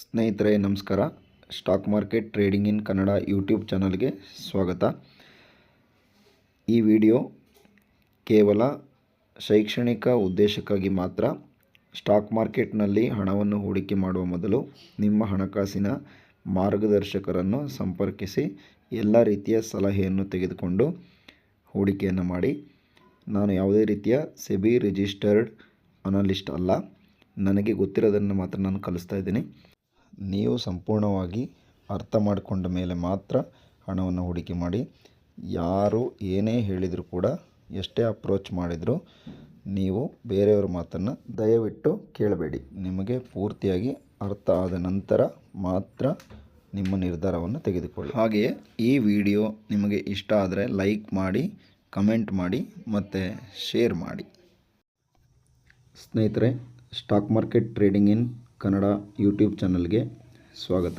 ಸ್ನೇಹಿತರೆ, ನಮಸ್ಕಾರ. Stock market trading in Kannada YouTube ಚಾನಲ್ಗೆ ಸ್ವಾಗತ. ಈ ವಿಡಿಯೋ ಕೇವಲ ಶೈಕ್ಷಣಿಕ ಉದ್ದೇಶಕ್ಕಾಗಿ ಮಾತ್ರ. ಸ್ಟಾಕ್ ಮಾರ್ಕೆಟ್ನಲ್ಲಿ ಹಣವನ್ನು ಹೂಡಿಕೆ ಮಾಡುವ ಮೊದಲು ನಿಮ್ಮ ಹಣಕಾಸಿನ ಮಾರ್ಗದರ್ಶಕರನ್ನು ಸಂಪರ್ಕಿಸಿ, ಎಲ್ಲ ರೀತಿಯ ಸಲಹೆಯನ್ನು ತೆಗೆದುಕೊಂಡು ಹೂಡಿಕೆಯನ್ನು ಮಾಡಿ. ನಾನು ಯಾವುದೇ ರೀತಿಯ ಸೆಬಿ ರಿಜಿಸ್ಟರ್ಡ್ ಅನಲಿಸ್ಟ್ ಅಲ್ಲ. ನನಗೆ ಗೊತ್ತಿರೋದನ್ನು ಮಾತ್ರ ನಾನು ಕಲಿಸ್ತಾ ಇದ್ದೀನಿ. ನೀವು ಸಂಪೂರ್ಣವಾಗಿ ಅರ್ಥ ಮಾಡಿಕೊಂಡ ಮೇಲೆ ಮಾತ್ರ ಹಣವನ್ನು ಹೂಡಿಕೆ ಮಾಡಿ. ಯಾರು ಏನೇ ಹೇಳಿದರೂ ಕೂಡ ಎಷ್ಟೇ ಅಪ್ರೋಚ್ ಮಾಡಿದರೂ ನೀವು ಬೇರೆಯವರ ಮಾತನ್ನು ದಯವಿಟ್ಟು ಕೇಳಬೇಡಿ. ನಿಮಗೆ ಪೂರ್ತಿಯಾಗಿ ಅರ್ಥ ಆದ ನಂತರ ಮಾತ್ರ ನಿಮ್ಮ ನಿರ್ಧಾರವನ್ನು ತೆಗೆದುಕೊಳ್ಳಿ. ಹಾಗೆಯೇ ಈ ವಿಡಿಯೋ ನಿಮಗೆ ಇಷ್ಟ ಆದರೆ ಲೈಕ್ ಮಾಡಿ, ಕಮೆಂಟ್ ಮಾಡಿ ಮತ್ತು ಶೇರ್ ಮಾಡಿ. ಸ್ನೇಹಿತರೆ, stock market trading in Kannada YouTube ಚಾನಲ್ಗೆ ಸ್ವಾಗತ.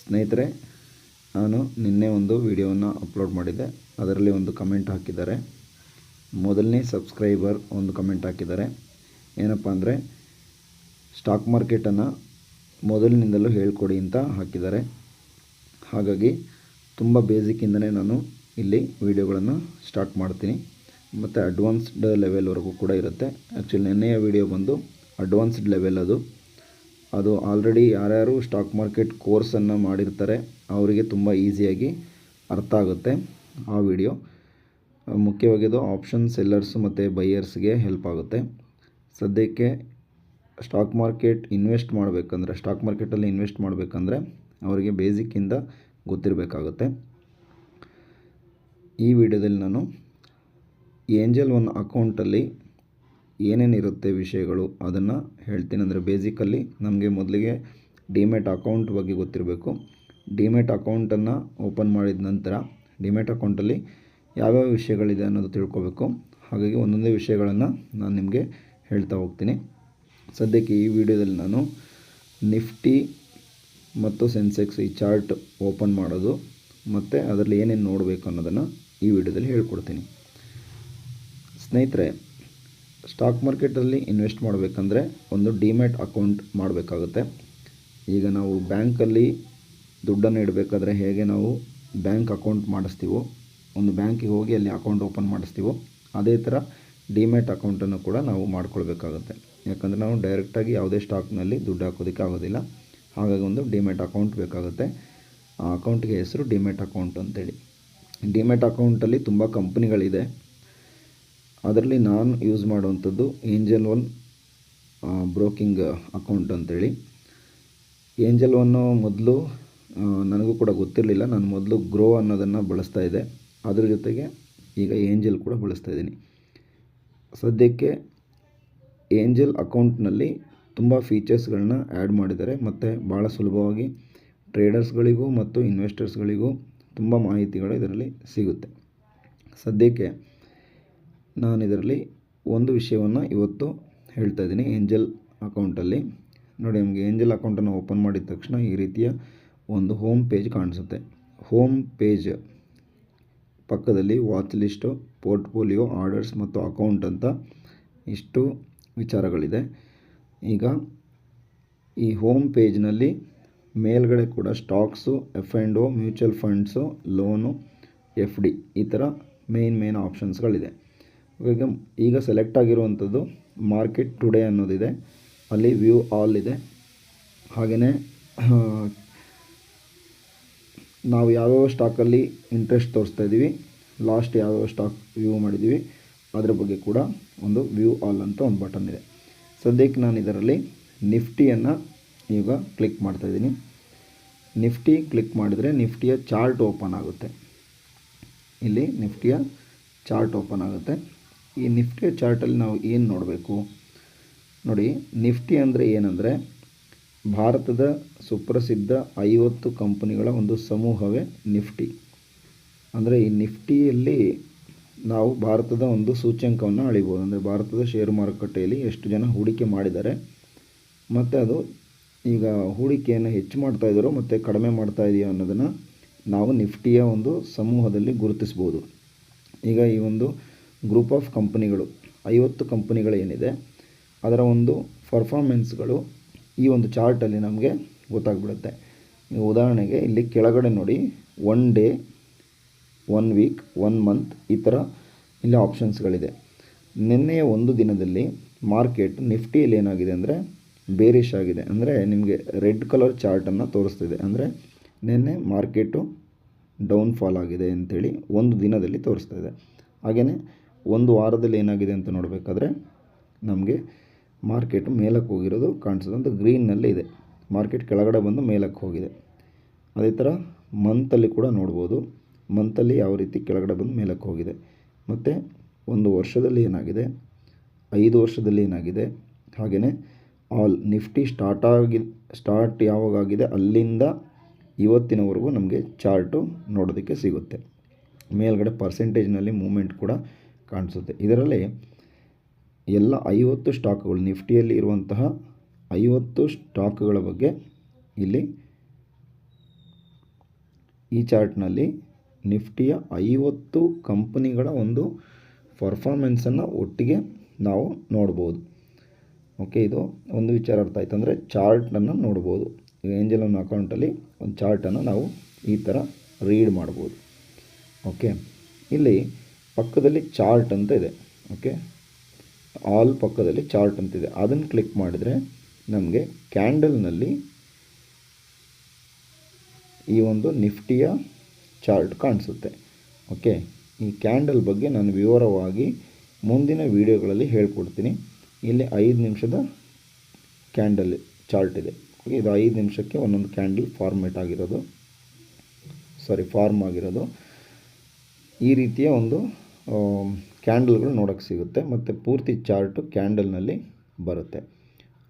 ಸ್ನೇಹಿತರೆ, ನಾನು ನಿನ್ನೆ ಒಂದು ವಿಡಿಯೋವನ್ನು ಅಪ್ಲೋಡ್ ಮಾಡಿದ್ದೆ. ಅದರಲ್ಲಿ ಒಂದು ಕಮೆಂಟ್ ಹಾಕಿದ್ದಾರೆ. ಮೊದಲನೇ ಸಬ್ಸ್ಕ್ರೈಬರ್ ಒಂದು ಕಮೆಂಟ್ ಹಾಕಿದ್ದಾರೆ. ಏನಪ್ಪ ಅಂದರೆ, ಸ್ಟಾಕ್ ಮಾರ್ಕೆಟನ್ನು ಮೊದಲಿನಿಂದಲೂ ಹೇಳ್ಕೊಡಿ ಅಂತ ಹಾಕಿದ್ದಾರೆ. ಹಾಗಾಗಿ, ತುಂಬ ಬೇಸಿಕ್ಕಿಂದನೇ ನಾನು ಇಲ್ಲಿ ವಿಡಿಯೋಗಳನ್ನು ಸ್ಟಾರ್ಟ್ ಮಾಡ್ತೀನಿ. ಮತ್ತು ಅಡ್ವಾನ್ಸ್ಡ್ ಲೆವೆಲ್ವರೆಗೂ ಕೂಡ ಇರುತ್ತೆ. ಆ್ಯಕ್ಚುಲಿ ನೆನ್ನೆಯ ವಿಡಿಯೋ ಬಂದು ಅಡ್ವಾನ್ಸ್ಡ್ ಲೆವೆಲ್ ಅದು. ಅದು ಆಲ್ರೆಡಿ ಯಾರ್ಯಾರು ಸ್ಟಾಕ್ ಮಾರ್ಕೆಟ್ ಕೋರ್ಸನ್ನು ಮಾಡಿರ್ತಾರೆ, ಅವರಿಗೆ ತುಂಬ ಈಸಿಯಾಗಿ ಅರ್ಥ ಆಗುತ್ತೆ ಆ ವಿಡಿಯೋ ಮುಖ್ಯವಾಗಿ ಅದು ಆಪ್ಷನ್ ಸೆಲ್ಲರ್ಸು ಮತ್ತು ಬೈಯರ್ಸ್ಗೆ ಹೆಲ್ಪ್ ಆಗುತ್ತೆ. ಸದ್ಯಕ್ಕೆ ಸ್ಟಾಕ್ ಮಾರ್ಕೆಟ್ ಇನ್ವೆಸ್ಟ್ ಮಾಡಬೇಕಂದ್ರೆ ಸ್ಟಾಕ್ ಮಾರ್ಕೆಟಲ್ಲಿ ಇನ್ವೆಸ್ಟ್ ಮಾಡಬೇಕಂದ್ರೆ ಅವರಿಗೆ ಬೇಸಿಕ್ಕಿಂದ ಗೊತ್ತಿರಬೇಕಾಗುತ್ತೆ. ಈ ವಿಡಿಯೋದಲ್ಲಿ ನಾನು ಏಂಜಲ್ ಒನ್ ಅಕೌಂಟಲ್ಲಿ ಏನೇನಿರುತ್ತೆ ವಿಷಯಗಳು ಅದನ್ನು ಹೇಳ್ತೀನಿ. ಅಂದರೆ ಬೇಸಿಕಲ್ಲಿ ನಮಗೆ ಮೊದಲಿಗೆ ಡಿಮೆಟ್ ಅಕೌಂಟ್ ಬಗ್ಗೆ ಗೊತ್ತಿರಬೇಕು. ಡಿಮೆಟ್ ಅಕೌಂಟನ್ನು ಓಪನ್ ಮಾಡಿದ ನಂತರ ಡಿಮೆಟ್ ಅಕೌಂಟಲ್ಲಿ ಯಾವ್ಯಾವ ವಿಷಯಗಳಿದೆ ಅನ್ನೋದು ತಿಳ್ಕೊಬೇಕು. ಹಾಗಾಗಿ ಒಂದೊಂದೇ ವಿಷಯಗಳನ್ನು ನಾನು ನಿಮಗೆ ಹೇಳ್ತಾ ಹೋಗ್ತೀನಿ. ಸದ್ಯಕ್ಕೆ ಈ ವಿಡಿಯೋದಲ್ಲಿ ನಾನು ನಿಫ್ಟಿ ಮತ್ತು ಸೆನ್ಸೆಕ್ಸ್ ಈ ಚಾರ್ಟ್ ಓಪನ್ ಮಾಡೋದು ಮತ್ತು ಅದರಲ್ಲಿ ಏನೇನು ನೋಡಬೇಕು ಅನ್ನೋದನ್ನು ಈ ವಿಡಿಯೋದಲ್ಲಿ ಹೇಳ್ಕೊಡ್ತೀನಿ. ಸ್ನೇಹಿತರೆ ಸ್ಟಾಕ್ ಮಾರ್ಕೆಟಲ್ಲಿ ಇನ್ವೆಸ್ಟ್ ಮಾಡಬೇಕಂದ್ರೆ ಒಂದು ಡಿಮ್ಯಾಟ್ ಅಕೌಂಟ್ ಮಾಡಬೇಕಾಗುತ್ತೆ. ಈಗ ನಾವು ಬ್ಯಾಂಕಲ್ಲಿ ದುಡ್ಡನ್ನು ಇಡಬೇಕಾದ್ರೆ ಹೇಗೆ ನಾವು ಬ್ಯಾಂಕ್ ಅಕೌಂಟ್ ಮಾಡಿಸ್ತೀವೋ, ಒಂದು ಬ್ಯಾಂಕಿಗೆ ಹೋಗಿ ಅಲ್ಲಿ ಅಕೌಂಟ್ ಓಪನ್ ಮಾಡಿಸ್ತೀವೋ, ಅದೇ ಥರ ಡಿಮ್ಯಾಟ್ ಅಕೌಂಟನ್ನು ಕೂಡ ನಾವು ಮಾಡ್ಕೊಳ್ಬೇಕಾಗುತ್ತೆ. ಯಾಕಂದರೆ ನಾವು ಡೈರೆಕ್ಟಾಗಿ ಯಾವುದೇ ಸ್ಟಾಕ್ನಲ್ಲಿ ದುಡ್ಡು ಹಾಕೋದಕ್ಕೆ ಆಗೋದಿಲ್ಲ. ಹಾಗಾಗಿ ಒಂದು ಡಿಮ್ಯಾಟ್ ಅಕೌಂಟ್ ಬೇಕಾಗುತ್ತೆ. ಆ ಅಕೌಂಟ್ಗೆ ಹೆಸರು ಡಿಮ್ಯಾಟ್ ಅಕೌಂಟ್ ಅಂತೇಳಿ. ಡಿಮ್ಯಾಟ್ ಅಕೌಂಟಲ್ಲಿ ತುಂಬ ಕಂಪ್ನಿಗಳಿದೆ. ಅದರಲ್ಲಿ ನಾನು ಯೂಸ್ ಮಾಡುವಂಥದ್ದು ಏಂಜಲ್ ಒನ್ ಬ್ರೋಕಿಂಗ್ ಅಕೌಂಟ್ ಅಂತೇಳಿ. ಏಂಜಲ್ ಒನ್ನು ಮೊದಲು ನನಗೂ ಕೂಡ ಗೊತ್ತಿರಲಿಲ್ಲ. ನಾನು ಮೊದಲು ಗ್ರೋ ಅನ್ನೋದನ್ನು ಬಳಸ್ತಾ ಇದ್ದೆ. ಅದ್ರ ಜೊತೆಗೆ ಈಗ ಏಂಜಲ್ ಕೂಡ ಬಳಸ್ತಾ ಇದ್ದೀನಿ. ಸದ್ಯಕ್ಕೆ ಏಂಜಲ್ ಅಕೌಂಟ್ನಲ್ಲಿ ತುಂಬ ಫೀಚರ್ಸ್ಗಳನ್ನ ಆ್ಯಡ್ ಮಾಡಿದ್ದಾರೆ. ಮತ್ತು ಭಾಳ ಸುಲಭವಾಗಿ ಟ್ರೇಡರ್ಸ್ಗಳಿಗೂ ಮತ್ತು ಇನ್ವೆಸ್ಟರ್ಸ್ಗಳಿಗೂ ತುಂಬ ಮಾಹಿತಿಗಳು ಇದರಲ್ಲಿ ಸಿಗುತ್ತೆ. ಸದ್ಯಕ್ಕೆ ನಾನು ಇದರಲ್ಲಿ ಒಂದು ವಿಷಯವನ್ನು ಇವತ್ತು ಹೇಳ್ತಾ ಇದ್ದೀನಿ ಏಂಜಲ್ ಅಕೌಂಟಲ್ಲಿ. ನೋಡಿ, ನಮಗೆ ಏಂಜಲ್ ಅಕೌಂಟನ್ನು ಓಪನ್ ಮಾಡಿದ ತಕ್ಷಣ ಈ ರೀತಿಯ ಒಂದು ಹೋಮ್ ಪೇಜ್ ಕಾಣಿಸುತ್ತೆ. ಹೋಮ್ ಪೇಜ್ ಪಕ್ಕದಲ್ಲಿ ವಾಚ್ ಲಿಸ್ಟು, ಪೋರ್ಟ್ಫೋಲಿಯೋ, ಆರ್ಡರ್ಸ್ ಮತ್ತು ಅಕೌಂಟ್ ಅಂತ ಇಷ್ಟು ವಿಚಾರಗಳಿದೆ. ಈಗ ಈ ಹೋಮ್ ಪೇಜ್ನಲ್ಲಿ ಮೇಲ್ಗಡೆ ಕೂಡ stocks, F and O mutual funds, loan, F D ಈ ಥರ ಮೇನ್ ಮೇನ್ ಆಪ್ಷನ್ಸ್ಗಳಿದೆ. ಈಗ ಈಗ ಸೆಲೆಕ್ಟ್ ಆಗಿರುವಂಥದ್ದು ಮಾರ್ಕೆಟ್ ಟುಡೇ ಅನ್ನೋದಿದೆ. ಅಲ್ಲಿ ವ್ಯೂ ಆಲ್ ಇದೆ. ಹಾಗೆಯೇ ನಾವು ಯಾವ್ಯಾವ ಸ್ಟಾಕಲ್ಲಿ ಇಂಟ್ರೆಸ್ಟ್ ತೋರಿಸ್ತಾ ಇದ್ದೀವಿ ಲಾಸ್ಟ್ ಯಾವ್ಯಾವ ಸ್ಟಾಕ್ ವ್ಯೂ ಮಾಡಿದ್ದೀವಿ ಅದರ ಬಗ್ಗೆ ಕೂಡ ಒಂದು ವ್ಯೂ ಆಲ್ ಅಂತ ಒಂದು ಬಟನ್ ಇದೆ. ಸದ್ಯಕ್ಕೆ ನಾನು ಇದರಲ್ಲಿ ನಿಫ್ಟಿಯನ್ನು ಈಗ ಕ್ಲಿಕ್ ಮಾಡ್ತಾಯಿದ್ದೀನಿ ನಿಫ್ಟಿ ಕ್ಲಿಕ್ ಮಾಡಿದರೆ ನಿಫ್ಟಿಯ ಚಾರ್ಟ್ ಓಪನ್ ಆಗುತ್ತೆ. ಇಲ್ಲಿ ನಿಫ್ಟಿಯ ಚಾರ್ಟ್ ಓಪನ್ ಆಗುತ್ತೆ. ಈ ನಿಫ್ಟಿಯ ಚಾರ್ಟಲ್ಲಿ ನಾವು ಏನು ನೋಡಬೇಕು? ನೋಡಿ, ನಿಫ್ಟಿ ಅಂದರೆ ಏನಂದರೆ ಭಾರತದ ಸುಪ್ರಸಿದ್ಧ ಐವತ್ತು ಕಂಪನಿಗಳ ಒಂದು ಸಮೂಹವೇ ನಿಫ್ಟಿ. ಅಂದರೆ ಈ ನಿಫ್ಟಿಯಲ್ಲಿ ನಾವು ಭಾರತದ ಒಂದು ಸೂಚ್ಯಂಕವನ್ನು ಅಳಿಬೋದು. ಅಂದರೆ ಭಾರತದ ಷೇರು ಮಾರುಕಟ್ಟೆಯಲ್ಲಿ ಎಷ್ಟು ಜನ ಹೂಡಿಕೆ ಮಾಡಿದ್ದಾರೆ, ಮತ್ತು ಅದು ಈಗ ಹೂಡಿಕೆಯನ್ನು ಹೆಚ್ಚು ಮಾಡ್ತಾ ಇದ್ದಾರೋ, ಮತ್ತು ಕಡಿಮೆ ಮಾಡ್ತಾ ಇದೆಯೋ ಅನ್ನೋದನ್ನು ನಾವು ನಿಫ್ಟಿಯ ಒಂದು ಸಮೂಹದಲ್ಲಿ ಗುರುತಿಸ್ಬೋದು. ಈಗ ಈ ಒಂದು ಗ್ರೂಪ್ ಆಫ್ ಕಂಪನಿಗಳು, ಐವತ್ತು ಕಂಪನಿಗಳೇನಿದೆ ಅದರ ಒಂದು ಪರ್ಫಾರ್ಮೆನ್ಸ್ಗಳು ಈ ಒಂದು ಚಾರ್ಟಲ್ಲಿ ನಮಗೆ ಗೊತ್ತಾಗ್ಬಿಡುತ್ತೆ. ಉದಾಹರಣೆಗೆ ಇಲ್ಲಿ ಕೆಳಗಡೆ ನೋಡಿ one day one week one month ಈ ಥರ ಇಲ್ಲಿ ಆಪ್ಷನ್ಸ್ಗಳಿದೆ ನಿನ್ನೆಯ ಒಂದು ದಿನದಲ್ಲಿ ಮಾರ್ಕೆಟ್ ನಿಫ್ಟಿಯಲ್ಲಿ ಏನಾಗಿದೆ ಅಂದರೆ ಬೇರಿಶ್ ಆಗಿದೆ. ಅಂದರೆ ನಿಮಗೆ ರೆಡ್ ಕಲರ್ ಚಾರ್ಟನ್ನು ತೋರಿಸ್ತಿದೆ. ಅಂದರೆ ನಿನ್ನೆ ಮಾರ್ಕೆಟು ಡೌನ್ಫಾಲ್ ಆಗಿದೆ ಅಂಥೇಳಿ ಒಂದು ದಿನದಲ್ಲಿ ತೋರಿಸ್ತಾ ಇದೆ ಹಾಗೆಯೇ ಒಂದು ವಾರದಲ್ಲಿ ಏನಾಗಿದೆ ಅಂತ ನೋಡಬೇಕಾದ್ರೆ ನಮಗೆ ಮಾರ್ಕೆಟ್ ಮೇಲಕ್ಕೆ ಹೋಗಿರೋದು ಕಾಣಿಸೋದು ಅಂತ ಗ್ರೀನ್ನಲ್ಲಿ ಇದೆ. ಮಾರ್ಕೆಟ್ ಕೆಳಗಡೆ ಬಂದು ಮೇಲಕ್ಕೆ ಹೋಗಿದೆ. ಅದೇ ಥರ ಮಂತಲ್ಲಿ ಕೂಡ ನೋಡ್ಬೋದು. ಮಂತಲ್ಲಿ ಯಾವ ರೀತಿ ಕೆಳಗಡೆ ಬಂದು ಮೇಲಕ್ಕೆ ಹೋಗಿದೆ. ಮತ್ತು ಒಂದು ವರ್ಷದಲ್ಲಿ ಏನಾಗಿದೆ? ಐದು ವರ್ಷದಲ್ಲಿ ಏನಾಗಿದೆ? ಹಾಗೆಯೇ ಆಲ್ ನಿಫ್ಟಿ ಸ್ಟಾರ್ಟ್ ಆಗಿ, ಸ್ಟಾರ್ಟ್ ಯಾವಾಗ ಆಗಿದೆ ಅಲ್ಲಿಂದ ಇವತ್ತಿನವರೆಗೂ ನಮಗೆ ಚಾರ್ಟು ನೋಡೋದಕ್ಕೆ ಸಿಗುತ್ತೆ. ಮೇಲ್ಗಡೆ ಪರ್ಸೆಂಟೇಜ್ನಲ್ಲಿ ಮೂಮೆಂಟ್ ಕೂಡ ಕಾಣಿಸುತ್ತೆ. ಇದರಲ್ಲಿ ಎಲ್ಲ ಐವತ್ತು ಸ್ಟಾಕ್ಗಳು, ನಿಫ್ಟಿಯಲ್ಲಿ ಇರುವಂತಹ ಐವತ್ತು ಸ್ಟಾಕ್ಗಳ ಬಗ್ಗೆ ಇಲ್ಲಿ ಈ ಚಾರ್ಟ್ನಲ್ಲಿ ನಿಫ್ಟಿಯ ಐವತ್ತು ಕಂಪನಿಗಳ ಒಂದು ಪರ್ಫಾರ್ಮೆನ್ಸನ್ನು ಒಟ್ಟಿಗೆ ನಾವು ನೋಡ್ಬೋದು. ಓಕೆ, ಇದು ಒಂದು ವಿಚಾರ ಅರ್ಥ ಆಯ್ತು ಅಂದರೆ ಚಾರ್ಟನ್ನು ನೋಡ್ಬೋದು. ಏಂಜಲ್ ಅಕೌಂಟಲ್ಲಿ ಒಂದು ಚಾರ್ಟನ್ನು ನಾವು ಈ ಥರ ರೀಡ್ ಮಾಡ್ಬೋದು. ಓಕೆ, ಇಲ್ಲಿ ಪಕ್ಕದಲ್ಲಿ ಚಾರ್ಟ್ ಅಂತ ಇದೆ, ಓಕೆ? ಆಲ್ ಪಕ್ಕದಲ್ಲಿ ಚಾರ್ಟ್ ಅಂತಿದೆ ಅದನ್ನು ಕ್ಲಿಕ್ ಮಾಡಿದರೆ ನಮಗೆ ಕ್ಯಾಂಡಲ್ನಲ್ಲಿ ಈ ಒಂದು ನಿಫ್ಟಿಯ ಚಾರ್ಟ್ ಕಾಣಿಸುತ್ತೆ, ಓಕೆ? ಈ ಕ್ಯಾಂಡಲ್ ಬಗ್ಗೆ ನಾನು ವಿವರವಾಗಿ ಮುಂದಿನ ವಿಡಿಯೋಗಳಲ್ಲಿ ಹೇಳ್ಕೊಡ್ತೀನಿ. ಇಲ್ಲಿ ಐದು ನಿಮಿಷದ ಕ್ಯಾಂಡಲ್ ಚಾರ್ಟ್ ಇದೆ ಇದು ಐದು ನಿಮಿಷಕ್ಕೆ ಒಂದೊಂದು ಕ್ಯಾಂಡಲ್ ಫಾರ್ಮೇಟ್ ಆಗಿರೋದು ಸಾರಿ ಫಾರ್ಮ್ ಆಗಿರೋದು. ಈ ರೀತಿಯ ಒಂದು ಕ್ಯಾಂಡಲ್ಗಳು ನೋಡೋಕ್ಕೆ ಸಿಗುತ್ತೆ. ಮತ್ತು ಪೂರ್ತಿ ಚಾರ್ಟು ಕ್ಯಾಂಡಲ್ನಲ್ಲಿ ಬರುತ್ತೆ.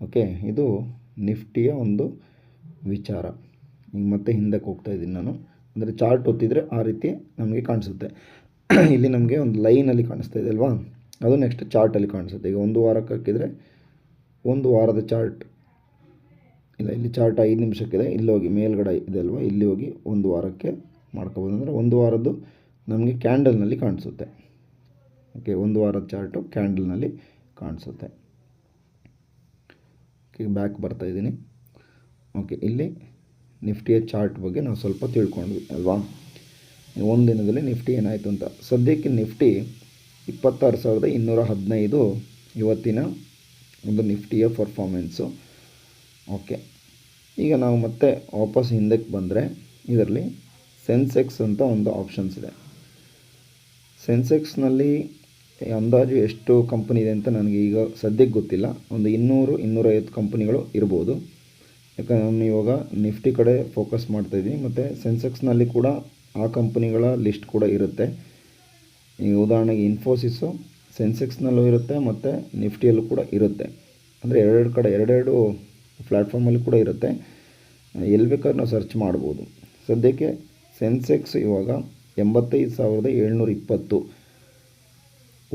ಓಕೆ, ಇದು ನಿಫ್ಟಿಯ ಒಂದು ವಿಚಾರ. ಈಗ ಮತ್ತೆ ಹಿಂದಕ್ಕೆ ಹೋಗ್ತಾ ಇದ್ದೀನಿ ನಾನು. ಅಂದರೆ ಚಾರ್ಟ್ ಒತ್ತಿದರೆ ಆ ರೀತಿ ನಮಗೆ ಕಾಣಿಸುತ್ತೆ. ಇಲ್ಲಿ ನಮಗೆ ಒಂದು ಲೈನಲ್ಲಿ ಕಾಣಿಸ್ತಾ ಇದೆ ಅಲ್ವಾ? ಅದು ನೆಕ್ಸ್ಟ್ ಚಾರ್ಟಲ್ಲಿ ಕಾಣಿಸುತ್ತೆ. ಈಗ ಒಂದು ವಾರಕ್ಕೆ ಹಾಕಿದರೆ ಒಂದು ವಾರದ ಚಾರ್ಟ್. ಇಲ್ಲ, ಇಲ್ಲಿ ಚಾರ್ಟ್ ಐದು ನಿಮಿಷಕ್ಕಿದೆ. ಇಲ್ಲಿ ಹೋಗಿ ಮೇಲ್ಗಡೆ ಇದೆ ಅಲ್ವಾ? ಇಲ್ಲಿ ಹೋಗಿ ಒಂದು ವಾರಕ್ಕೆ ಮಾಡ್ಕೋಬೋದು. ಅಂದರೆ ಒಂದು ವಾರದ್ದು ನಮಗೆ ಕ್ಯಾಂಡಲ್ನಲ್ಲಿ ಕಾಣಿಸುತ್ತೆ. ಓಕೆ ಒಂದು ವಾರದ ಚಾರ್ಟು ಕ್ಯಾಂಡಲ್ನಲ್ಲಿ ಕಾಣಿಸುತ್ತೆ. ಓಕೆ ಬ್ಯಾಕ್ ಬರ್ತಾ ಇದ್ದೀನಿ. ಓಕೆ ಇಲ್ಲಿ ನಿಫ್ಟಿಯ ಚಾರ್ಟ್ ಬಗ್ಗೆ ನಾವು ಸ್ವಲ್ಪ ತಿಳ್ಕೊಂಡ್ವಿ ಅಲ್ವಾ? ಒಂದು ದಿನದಲ್ಲಿ ನಿಫ್ಟಿ ಏನಾಯಿತು ಅಂತ. ಸದ್ಯಕ್ಕೆ ನಿಫ್ಟಿ ಇಪ್ಪತ್ತಾರು ಸಾವಿರದ ಇನ್ನೂರ ಹದಿನೈದು ಇವತ್ತಿನ ಒಂದು ನಿಫ್ಟಿಯ ಪರ್ಫಾರ್ಮೆನ್ಸು ಓಕೆ ಈಗ ನಾವು ಮತ್ತೆ ವಾಪಸ್ ಹಿಂದಕ್ಕೆ ಬಂದರೆ ಇದರಲ್ಲಿ ಸೆನ್ಸೆಕ್ಸ್ ಅಂತ ಒಂದು ಆಪ್ಷನ್ಸ್ ಇದೆ. ಸೆನ್ಸೆಕ್ಸ್ನಲ್ಲಿ ಅಂದಾಜು ಎಷ್ಟು ಕಂಪನಿ ಇದೆ ಅಂತ ನನಗೆ ಈಗ ಸದ್ಯಕ್ಕೆ ಗೊತ್ತಿಲ್ಲ. ಒಂದು ಇನ್ನೂರು, ಇನ್ನೂರೈವತ್ತು ಕಂಪನಿಗಳು ಇರ್ಬೋದು. ಯಾಕಂದರೆ ನಾನು ಇವಾಗ ನಿಫ್ಟಿ ಕಡೆ ಫೋಕಸ್ ಮಾಡ್ತಾಯಿದ್ದೀನಿ ಮತ್ತು ಸೆನ್ಸೆಕ್ಸ್ನಲ್ಲಿ ಕೂಡ ಆ ಕಂಪನಿಗಳ ಲಿಸ್ಟ್ ಕೂಡ ಇರುತ್ತೆ. ಈಗ ಉದಾಹರಣೆಗೆ ಇನ್ಫೋಸಿಸು ಸೆನ್ಸೆಕ್ಸ್ನಲ್ಲೂ ಇರುತ್ತೆ ಮತ್ತು ನಿಫ್ಟಿಯಲ್ಲೂ ಕೂಡ ಇರುತ್ತೆ. ಅಂದರೆ ಎರಡೆರಡು ಕಡೆ, ಎರಡೆರಡು ಪ್ಲ್ಯಾಟ್ಫಾರ್ಮಲ್ಲಿ ಕೂಡ ಇರುತ್ತೆ. ಎಲ್ಲಿ ಬೇಕಾದ್ರೂ ನಾವು ಸರ್ಚ್ ಮಾಡ್ಬೋದು. ಸದ್ಯಕ್ಕೆ ಸೆನ್ಸೆಕ್ಸ್ ಇವಾಗ ಎಂಬತ್ತೈದು ಸಾವಿರದ ಏಳ್ನೂರ ಇಪ್ಪತ್ತು.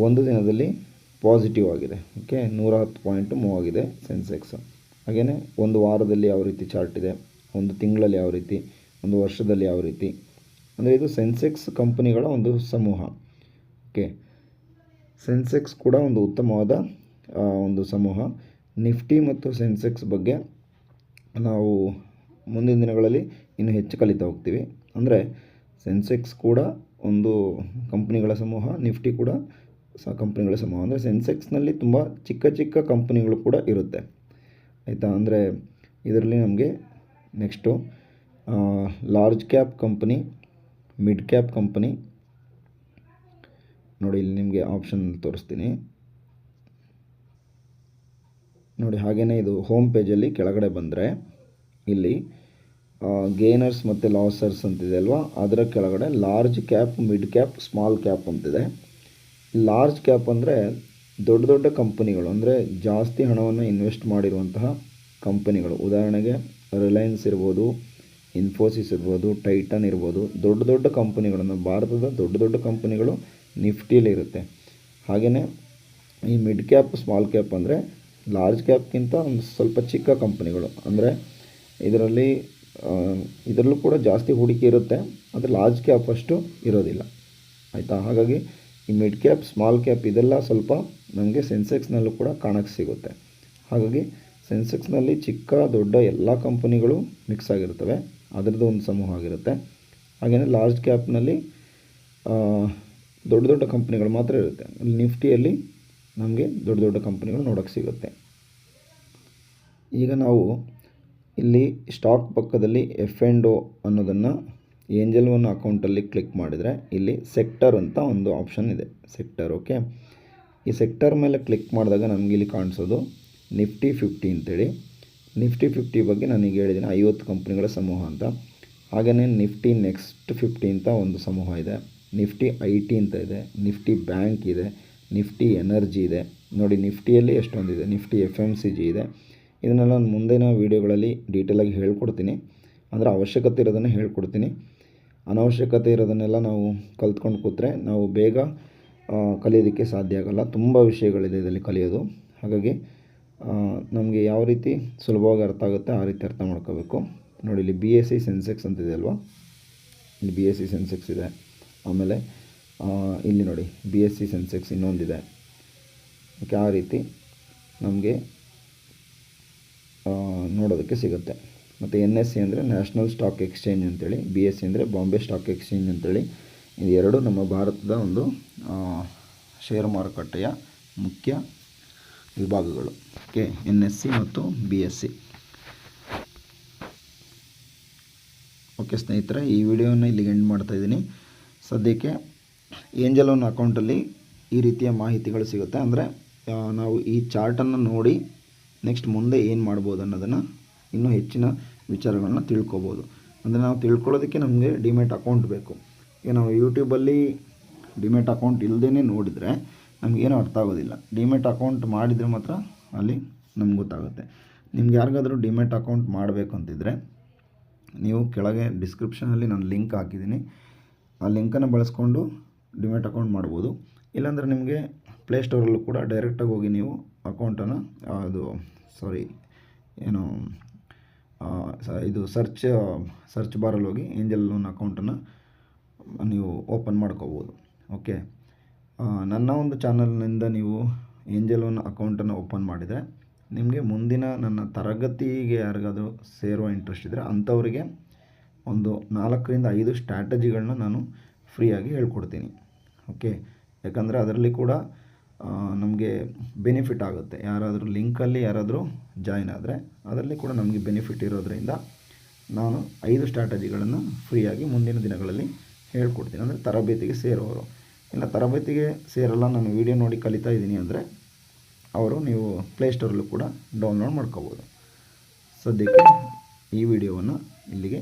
ಒಂದು ದಿನದಲ್ಲಿ ಪಾಸಿಟಿವ್ ಆಗಿದೆ. ಓಕೆ ನೂರ ಹತ್ತು ಪಾಯಿಂಟು ಮೂವ್ ಆಗಿದೆ ಸೆನ್ಸೆಕ್ಸ್ ಹಾಗೆಯೇ ಒಂದು ವಾರದಲ್ಲಿ ಯಾವ ರೀತಿ ಚಾರ್ಟ್ ಇದೆ, ಒಂದು ತಿಂಗಳಲ್ಲಿ ಯಾವ ರೀತಿ, ಒಂದು ವರ್ಷದಲ್ಲಿ ಯಾವ ರೀತಿ. ಅಂದರೆ ಇದು ಸೆನ್ಸೆಕ್ಸ್ ಕಂಪನಿಗಳ ಒಂದು ಸಮೂಹ. ಓಕೆ ಸೆನ್ಸೆಕ್ಸ್ ಕೂಡ ಒಂದು ಉತ್ತಮವಾದ ಒಂದು ಸಮೂಹ. ನಿಫ್ಟಿ ಮತ್ತು ಸೆನ್ಸೆಕ್ಸ್ ಬಗ್ಗೆ ನಾವು ಮುಂದಿನ ದಿನಗಳಲ್ಲಿ ಇನ್ನೂ ಹೆಚ್ಚು ಕಲಿತಾ ಹೋಗ್ತೀವಿ. ಅಂದರೆ ಸೆನ್ಸೆಕ್ಸ್ ಕೂಡ ಒಂದು ಕಂಪ್ನಿಗಳ ಸಮೂಹ ನಿಫ್ಟಿ ಕೂಡ ಸ ಕಂಪ್ನಿಗಳ ಸಮೂಹ. ಅಂದರೆ ಸೆನ್ಸೆಕ್ಸ್ನಲ್ಲಿ ತುಂಬ ಚಿಕ್ಕ ಚಿಕ್ಕ ಕಂಪ್ನಿಗಳು ಕೂಡ ಇರುತ್ತೆ. ಆಯಿತಾ? ಅಂದರೆ ಇದರಲ್ಲಿ ನಮಗೆ next large cap company mid cap company ನೋಡಿ, ಇಲ್ಲಿ ನಿಮಗೆ ಆಪ್ಷನ್ ತೋರಿಸ್ತೀನಿ. ನೋಡಿ ಹಾಗೆಯೇ ಇದು ಹೋಮ್ ಪೇಜಲ್ಲಿ ಕೆಳಗಡೆ ಬಂದರೆ, ಇಲ್ಲಿ ಗೇನರ್ಸ್ ಮತ್ತು ಲಾಸರ್ಸ್ ಅಂತಿದೆ ಅಲ್ವಾ? ಅದರ ಕೆಳಗಡೆ large cap mid cap small cap ಅಂತಿದೆ. ಲಾರ್ಜ್ ಕ್ಯಾಪ್ ಅಂದರೆ ದೊಡ್ಡ ದೊಡ್ಡ ಕಂಪನಿಗಳು, ಅಂದರೆ ಜಾಸ್ತಿ ಹಣವನ್ನು ಇನ್ವೆಸ್ಟ್ ಮಾಡಿರುವಂತಹ ಕಂಪನಿಗಳು. ಉದಾಹರಣೆಗೆ ರಿಲಯನ್ಸ್ ಇರ್ಬೋದು ಇನ್ಫೋಸಿಸ್ ಇರ್ಬೋದು ಟೈಟನ್ ಇರ್ಬೋದು, ದೊಡ್ಡ ದೊಡ್ಡ ಕಂಪನಿಗಳನ್ನು, ಭಾರತದ ದೊಡ್ಡ ದೊಡ್ಡ ಕಂಪನಿಗಳು ನಿಫ್ಟಿಯಲ್ಲಿ ಇರುತ್ತೆ. ಹಾಗೆಯೇ ಈ ಮಿಡ್ ಕ್ಯಾಪ್ ಸ್ಮಾಲ್ ಕ್ಯಾಪ್ ಅಂದರೆ ಲಾರ್ಜ್ ಕ್ಯಾಪ್ಗಿಂತ ಒಂದು ಸ್ವಲ್ಪ ಚಿಕ್ಕ ಕಂಪನಿಗಳು. ಅಂದರೆ ಇದರಲ್ಲಿ ಇದರಲ್ಲೂ ಕೂಡ ಜಾಸ್ತಿ ಹೂಡಿಕೆ ಇರುತ್ತೆ, ಆದರೆ ಲಾರ್ಜ್ ಕ್ಯಾಪ್ ಅಷ್ಟು ಇರೋದಿಲ್ಲ. ಆಯಿತಾ? ಹಾಗಾಗಿ ಈ ಮಿಡ್ ಕ್ಯಾಪ್ ಸ್ಮಾಲ್ ಕ್ಯಾಪ್ ಇದೆಲ್ಲ ಸ್ವಲ್ಪ ನಮಗೆ ಸೆನ್ಸೆಕ್ಸ್ನಲ್ಲೂ ಕೂಡ ಕಾಣಕ್ಕೆ ಸಿಗುತ್ತೆ. ಹಾಗಾಗಿ ಸೆನ್ಸೆಕ್ಸ್ನಲ್ಲಿ ಚಿಕ್ಕ, ದೊಡ್ಡ ಎಲ್ಲ ಕಂಪನಿಗಳು ಮಿಕ್ಸ್ ಆಗಿರ್ತವೆ, ಅದರದ್ದು ಒಂದು ಸಮೂಹ ಆಗಿರುತ್ತೆ. ಹಾಗೆಯೇ ಲಾರ್ಜ್ ಕ್ಯಾಪ್ನಲ್ಲಿ ದೊಡ್ಡ ದೊಡ್ಡ ಕಂಪ್ನಿಗಳು ಮಾತ್ರ ಇರುತ್ತೆ. ನಿಫ್ಟಿಯಲ್ಲಿ ನಮಗೆ ದೊಡ್ಡ ದೊಡ್ಡ ಕಂಪ್ನಿಗಳು ನೋಡೋಕ್ಕೆ ಸಿಗುತ್ತೆ. ಈಗ ನಾವು ಇಲ್ಲಿ ಸ್ಟಾಕ್ ಪಕ್ಕದಲ್ಲಿ ಎಫ್ ಆ್ಯಂಡ್ ಒ ಅನ್ನೋದನ್ನು ಏಂಜಲ್ ಒನ್ ಅಕೌಂಟಲ್ಲಿ ಕ್ಲಿಕ್ ಮಾಡಿದರೆ ಇಲ್ಲಿ ಸೆಕ್ಟರ್ ಅಂತ ಒಂದು ಆಪ್ಷನ್ ಇದೆ. ಸೆಕ್ಟರ್ ಓಕೆ ಈ ಸೆಕ್ಟರ್ ಮೇಲೆ ಕ್ಲಿಕ್ ಮಾಡಿದಾಗ ನಮಗೆ ಇಲ್ಲಿ ಕಾಣಿಸೋದು ನಿಫ್ಟಿ ಫಿಫ್ಟಿ ಅಂತೇಳಿ. ನಿಫ್ಟಿ ಫಿಫ್ಟಿ ಬಗ್ಗೆ ನನಗೆ ಹೇಳಿದ್ದೀನಿ ಐವತ್ತು ಕಂಪ್ನಿಗಳ ಸಮೂಹ ಅಂತ. ಹಾಗೆಯೇ ನಿಫ್ಟಿ ನೆಕ್ಸ್ಟ್ ಫಿಫ್ಟಿ ಅಂತ ಒಂದು ಸಮೂಹ ಇದೆ. ನಿಫ್ಟಿ ಐ ಟಿ ಅಂತ ಇದೆ ನಿಫ್ಟಿ ಬ್ಯಾಂಕ್ ಇದೆ ನಿಫ್ಟಿ ಎನರ್ಜಿ ಇದೆ. ನೋಡಿ ನಿಫ್ಟಿಯಲ್ಲಿ ಎಷ್ಟೊಂದಿದೆ? Nifty F M C G ಇದೆ. ಇದನ್ನೆಲ್ಲ ನಾನು ಮುಂದಿನ ವೀಡಿಯೋಗಳಲ್ಲಿ ಡೀಟೇಲಾಗಿ ಹೇಳ್ಕೊಡ್ತೀನಿ. ಅಂದರೆ ಅವಶ್ಯಕತೆ ಇರೋದನ್ನು ಹೇಳ್ಕೊಡ್ತೀನಿ. ಅನವಶ್ಯಕತೆ ಇರೋದನ್ನೆಲ್ಲ ನಾವು ಕಲ್ತ್ಕೊಂಡು ಕೂತ್ರೆ ನಾವು ಬೇಗ ಕಲಿಯೋದಕ್ಕೆ ಸಾಧ್ಯ ಆಗೋಲ್ಲ. ತುಂಬ ವಿಷಯಗಳಿದೆ ಇದರಲ್ಲಿ ಕಲಿಯೋದು. ಹಾಗಾಗಿ ನಮಗೆ ಯಾವ ರೀತಿ ಸುಲಭವಾಗಿ ಅರ್ಥ ಆಗುತ್ತೆ ಆ ರೀತಿ ಅರ್ಥ ಮಾಡ್ಕೋಬೇಕು. ನೋಡಿ, ಇಲ್ಲಿ ಬಿ ಎಸ್ ಸಿ ಸೆನ್ಸೆಕ್ಸ್ ಅಂತಿದೆ ಅಲ್ವಾ? ಇಲ್ಲಿ ಬಿ ಎಸ್ ಸಿ ಸೆನ್ಸೆಕ್ಸ್ ಇದೆ. ಆಮೇಲೆ ಇಲ್ಲಿ ನೋಡಿ ಬಿ ಎಸ್ ಸಿ ಸೆನ್ಸೆಕ್ಸ್ ಇನ್ನೊಂದಿದೆ. ಓಕೆ, ಆ ರೀತಿ ನಮಗೆ ನೋಡೋದಕ್ಕೆ ಸಿಗುತ್ತೆ. ಮತ್ತು ಎನ್ ಎಸ್ ಸಿ ಅಂದರೆ ನ್ಯಾಷನಲ್ ಸ್ಟಾಕ್ ಎಕ್ಸ್ಚೇಂಜ್ ಅಂತೇಳಿ ಬಿ ಎಸ್ ಸಿ ಅಂದರೆ ಬಾಂಬೆ ಸ್ಟಾಕ್ ಎಕ್ಸ್ಚೇಂಜ್ ಅಂತೇಳಿ, ಇದು ಎರಡು ನಮ್ಮ ಭಾರತದ ಒಂದು ಷೇರು ಮಾರುಕಟ್ಟೆಯ ಮುಖ್ಯ ವಿಭಾಗಗಳು. ಓಕೆ ಎನ್ ಎಸ್ ಸಿ ಮತ್ತು ಬಿ ಎಸ್ ಸಿ ಓಕೆ ಸ್ನೇಹಿತರೆ, ಈ ವಿಡಿಯೋನ ಇಲ್ಲಿಗೆ ಎಂಡ್ ಮಾಡ್ತಾ ಇದ್ದೀನಿ. ಸದ್ಯಕ್ಕೆ ಏಂಜಲ್ ಒನ್ ಅಕೌಂಟಲ್ಲಿ ಈ ರೀತಿಯ ಮಾಹಿತಿಗಳು ಸಿಗುತ್ತೆ. ಅಂದರೆ ನಾವು ಈ ಚಾರ್ಟನ್ನು ನೋಡಿ ನೆಕ್ಸ್ಟ್ ಮುಂದೆ ಏನು ಮಾಡ್ಬೋದು ಅನ್ನೋದನ್ನು ಇನ್ನೂ ಹೆಚ್ಚಿನ ವಿಚಾರಗಳನ್ನ ತಿಳ್ಕೊಬೋದು. ಅಂದರೆ ನಾವು ತಿಳ್ಕೊಳ್ಳೋದಕ್ಕೆ ನಮಗೆ ಡಿಮೆಟ್ ಅಕೌಂಟ್ ಬೇಕು. ಈಗ ನಾವು ಯೂಟ್ಯೂಬಲ್ಲಿ ಡಿಮೆಟ್ ಅಕೌಂಟ್ ಇಲ್ಲದೇ ನೋಡಿದರೆ ನಮಗೇನು ಅರ್ಥ ಆಗೋದಿಲ್ಲ. ಡಿಮೆಟ್ ಅಕೌಂಟ್ ಮಾಡಿದರೆ ಮಾತ್ರ ಅಲ್ಲಿ ನಮ್ಗೆ ಗೊತ್ತಾಗುತ್ತೆ. ನಿಮ್ಗೆ ಯಾರಿಗಾದರೂ ಡಿಮೆಟ್ ಅಕೌಂಟ್ ಮಾಡಬೇಕು ಅಂತಿದ್ದರೆ ನೀವು ಕೆಳಗೆ ಡಿಸ್ಕ್ರಿಪ್ಷನಲ್ಲಿ ನಾನು ಲಿಂಕ್ ಹಾಕಿದ್ದೀನಿ. ಆ ಲಿಂಕನ್ನು ಬಳಸ್ಕೊಂಡು ಡಿಮೆಟ್ ಅಕೌಂಟ್ ಮಾಡ್ಬೋದು. ಇಲ್ಲಾಂದರೆ ನಿಮಗೆ ಪ್ಲೇಸ್ಟೋರಲ್ಲೂ ಕೂಡ ಡೈರೆಕ್ಟಾಗಿ ಹೋಗಿ ನೀವು ಅಕೌಂಟನ್ನು ಅದು ಸಾರಿ ಏನು ಇದು ಸರ್ಚ್ ಸರ್ಚ್ ಬಾರಲ್ಲಿ ಹೋಗಿ ಏಂಜಲ್ ಲೋನ್ ಅಕೌಂಟನ್ನು ನೀವು ಓಪನ್ ಮಾಡ್ಕೋಬೋದು. ಓಕೆ ನನ್ನ ಒಂದು ಚಾನಲ್ನಿಂದ ನೀವು ಏಂಜಲ್ ಲೋನ್ ಅಕೌಂಟನ್ನು ಓಪನ್ ಮಾಡಿದರೆ, ನಿಮಗೆ ಮುಂದಿನ ನನ್ನ ತರಗತಿಗೆ ಯಾರಿಗಾದರೂ ಸೇರುವ ಇಂಟ್ರೆಸ್ಟ್ ಇದ್ದರೆ ಅಂಥವರಿಗೆ ಒಂದು ನಾಲ್ಕರಿಂದ ಐದು ಸ್ಟ್ರಾಟಜಿಗಳನ್ನ ನಾನು ಫ್ರೀಯಾಗಿ ಹೇಳ್ಕೊಡ್ತೀನಿ. ಓಕೆ ಯಾಕಂದರೆ ಅದರಲ್ಲಿ ಕೂಡ ನಮಗೆ ಬೆನಿಫಿಟ್ ಆಗುತ್ತೆ. ಯಾರಾದರೂ ಲಿಂಕಲ್ಲಿ ಯಾರಾದರೂ ಜಾಯ್ನ್ ಆದರೆ ಅದರಲ್ಲಿ ಕೂಡ ನಮಗೆ ಬೆನಿಫಿಟ್ ಇರೋದರಿಂದ ನಾನು ಐದು ಸ್ಟ್ರಾಟಜಿಗಳನ್ನು ಫ್ರೀಯಾಗಿ ಮುಂದಿನ ದಿನಗಳಲ್ಲಿ ಹೇಳ್ಕೊಡ್ತೀನಿ. ಅಂದರೆ ತರಬೇತಿಗೆ ಸೇರೋರು ಇಲ್ಲ, ತರಬೇತಿಗೆ ಸೇರಲ್ಲ, ನಾನು ವೀಡಿಯೋ ನೋಡಿ ಕಲಿತಾ ಇದ್ದೀನಿ ಅಂದರೆ ಅವರು ನೀವು ಪ್ಲೇಸ್ಟೋರಲ್ಲೂ ಕೂಡ ಡೌನ್ಲೋಡ್ ಮಾಡ್ಕೋಬೋದು. ಸದ್ಯಕ್ಕೆ ಈ ವಿಡಿಯೋವನ್ನು ಇಲ್ಲಿಗೆ